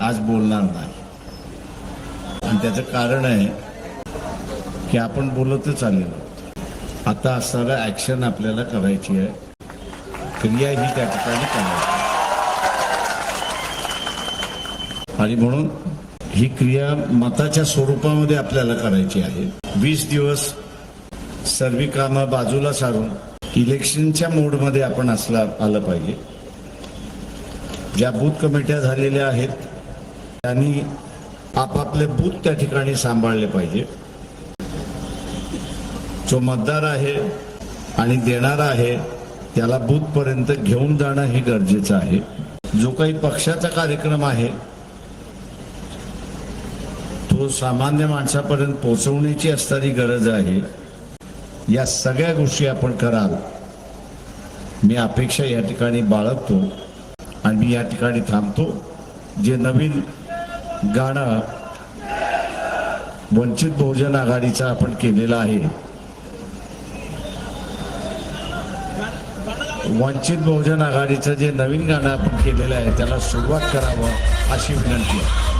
आज बोलणार नाही. आणि त्याचं कारण आहे की आपण बोलतच आलेलो आता असणारं ऍक्शन आपल्याला करायची आहे. क्रिया ही त्या ठिकाणी करायची आणि म्हणून ही क्रिया मताच्या स्वरूपामध्ये आपल्याला करायची आहे. वीस दिवस सर्व कामं बाजूला सारून इलेक्शनच्या मोडमध्ये आपण असला आलं पाहिजे. ज्या बूथ कमिट्या झालेल्या आहेत त्यांनी आपापले बूथ त्या ठिकाणी सांभाळले पाहिजे. जो मतदार आहे आणि देणारा आहे त्याला बूथपर्यंत घेऊन जाणं हे गरजेचं आहे. जो काही पक्षाचा कार्यक्रम आहे तो सामान्य माणसापर्यंत पोहोचवण्याची असणारी गरज आहे. या सगळ्या गोष्टी आपण कराल. मी अपेक्षा या ठिकाणी बाळगतो आणि मी या ठिकाणी थांबतो. जे नवीन गाणं वंचित बहुजन आघाडीचं आपण केलेलं आहे. वंचित बहुजन आघाडीचं जे नवीन गाणं आपण केलेलं आहे त्याला सुरुवात करावं अशी विनंती आहे.